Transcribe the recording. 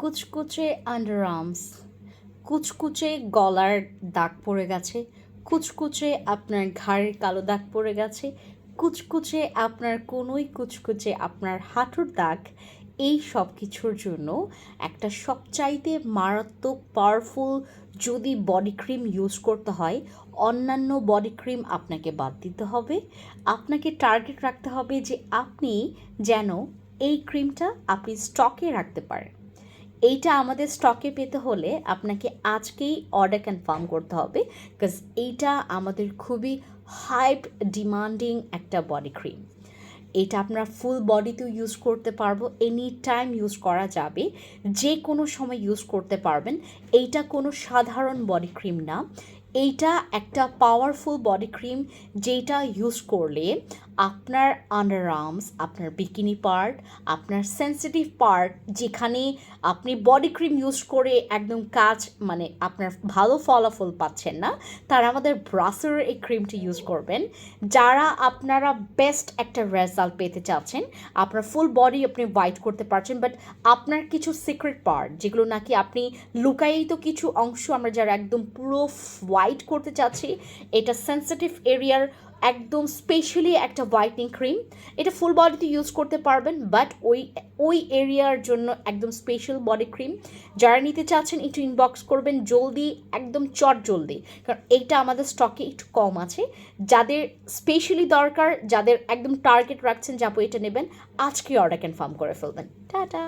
কুচকুচে under arms কুচকুচে গলার দাগ পড়ে গেছে, কুচকুচে আপনার ঘাড়ের কালো দাগ পড়ে গেছে, কুচকুচে আপনার কোনোই কুচকুচে আপনার হাঁটুর দাগ, এই সব কিছুর জন্য একটা সবচাইতে মারাত্মক পাওয়ারফুল যদি বডি ক্রিম ইউজ করতে হয়, অন্যান্য বডি ক্রিম আপনাকে বাদ দিতে হবে। আপনাকে টার্গেট রাখতে হবে যে আপনি যেন এই ক্রিমটা আপনি স্টকে রাখতে পারেন। এইটা আমাদের স্টকে পেতে হলে আপনাকে আজকেই অর্ডার কনফার্ম করতে হবে বিকজ এইটা আমাদের খুবই হাইপ ডিমান্ডিং একটা বডি ক্রিম এটা আপনারা ফুল বডিতেও ইউজ করতে পারব এনি টাইম ইউজ করা যাবে যে কোনো সময় ইউজ করতে পারবেন। এইটা কোনো সাধারণ বডি ক্রিম না। এইটা একটা পাওয়ারফুল বডি ক্রিম যেটা ইউজ করলে আপনার আন্ডার আর্মস আপনার বিকিনি পার্ট আপনার সেন্সিটিভ পার্ট যেখানে আপনি বডি ক্রিম ইউজ করে একদম কাজ মানে আপনার ভালো ফলাফল পাচ্ছেন না, তারা আমাদের ব্রাসের এই ক্রিমটি ইউজ করবেন। যারা আপনারা বেস্ট একটা রেজাল্ট পেতে চাচ্ছেন, আপনার ফুল বডি আপনি হোয়াইট করতে পারছেন বাট আপনার কিছু সিক্রেট পার্ট যেগুলো নাকি আপনি লুকায়িত কিছু অংশ আমরা যারা একদম পুরো হোয়াইট করতে চাচ্ছি। এটা সেন্সিটিভ এরিয়ার একদম স্পেশালি একটা হোয়াইটনিং ক্রিম এটা ফুল বডিতে ইউজ করতে পারবেন বাট ওই ওই এরিয়ার জন্য একদম স্পেশাল বডি ক্রিম যারা নিতে চাচ্ছেন, একটু ইনবক্স করবেন, জলদি, একদম চট জলদি। কারণ এইটা আমাদের স্টকে একটু কম আছে। যাদের স্পেশালি দরকার, যাদের একদম টার্গেট রাখছেন যাব এটা নেবেন, আজকে অর্ডার কনফার্ম করে ফেলবেন। টাটা!